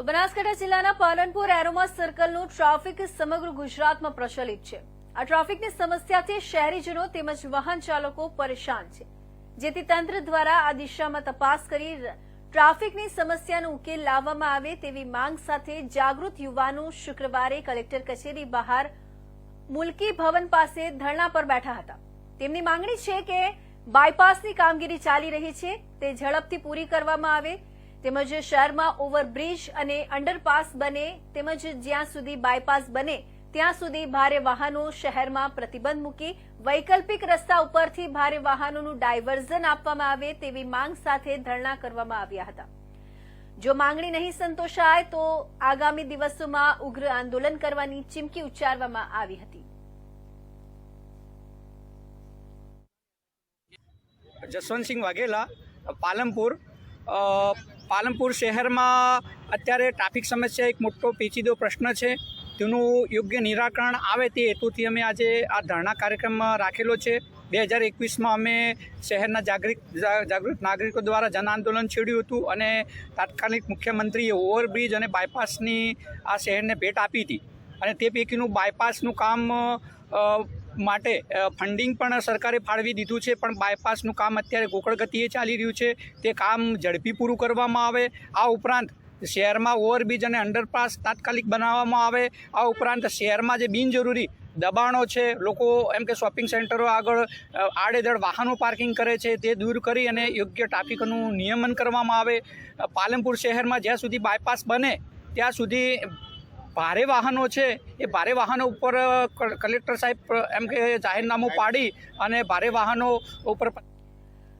તો બનાસકાંઠા જિલ્લાના Palanpur aroma સર્કલનું traffic સમગ્ર ગુજરાતમાં પ્રચલિત છે. આ ટ્રાફિકની સમસ્યાથી શહેરીજનો તેમજ વાહન ચાલકો પરેશાન છે. જેથી તંત્ર દ્વારા આ દિશામાં તપાસ કરી ટ્રાફિકની સમસ્યાનો ઉકેલ લાવવામાં આવે તેવી માંગ સાથે જાગૃત યુવાનો શુક્રવારે કલેક્ટર કચેરી બહાર મુલકી ભવન પાસે ધરણા પર બેઠા હતા. તેમની માંગણી છે કે બાયપાસની કામગીરી ચાલી રહી છે. તે ઝડપથી પૂરી કરવામાં આવે તેમજ શહેરમાં ઓવરબ્રિજ અને અંડરપાસ બને તેમજ જ્યાં સુધી બાયપાસ બને ત્યાં સુધી ભારે વાહનો શહેરમાં પ્રતિબંધ મૂકી વૈકલ્પિક રસ્તા ઉપરથી ભારે વાહનોનું ડાયવર્ઝન આપવામાં આવે તેવી માંગ સાથે ધરણા કરવામાં આવ્યા હતા. જો માંગણી નહીં સંતોષાય તો આગામી દિવસોમાં ઉગ્ર આંદોલન કરવાની ચીમકી ઉચ્ચારવામાં આવી હતી. જસવંતસિંહ વાઘેલા પાલનપુર અ, પાલનપુર શહેરમાં અત્યારે ટ્રાફિક સમસ્યા એક મોટો પેચીદો પ્રશ્ન છે. તેનું યોગ્ય નિરાકરણ આવે તે હેતુથી અમે આજે આ ધરણા કાર્યક્રમ રાખેલો છે. બે હજાર એકવીસમાં અમે શહેરના જાગૃત જાગૃત નાગરિકો દ્વારા જન આંદોલન છેડ્યું હતું અને તાત્કાલિક મુખ્યમંત્રીએ ઓવરબ્રિજ અને બાયપાસની આ શહેરને ભેટ આપી હતી. અને તે પૈકીનું બાયપાસનું કામ માટે ફંડિંગ પણ સરકારે ફાળવી દીધું છે, પણ બાયપાસનું કામ અત્યારે ગોકળ ગતિએ ચાલી રહ્યું છે. તે કામ ઝડપી પૂરું કરવામાં આવે. આ ઉપરાંત શહેરમાં ઓવરબ્રિજ અને અંડરપાસ તાત્કાલિક બનાવવામાં આવે. આ ઉપરાંત શહેરમાં જે બિનજરૂરી દબાણો છે, લોકો એમ કે શોપિંગ સેન્ટરો આગળ આડેધડ વાહનો પાર્કિંગ કરે છે, તે દૂર કરી અને યોગ્ય ટ્રાફિકનું નિયમન કરવામાં આવે. પાલનપુર શહેરમાં જ્યાં સુધી બાયપાસ બને, ત્યાં સુધી ભારે વાહનો છે. એ ભારે વાહનો ઉપર કલેક્ટર સાહેબ એમ કે જાહેરનામું પાડી અને ભારે વાહનો ઉપર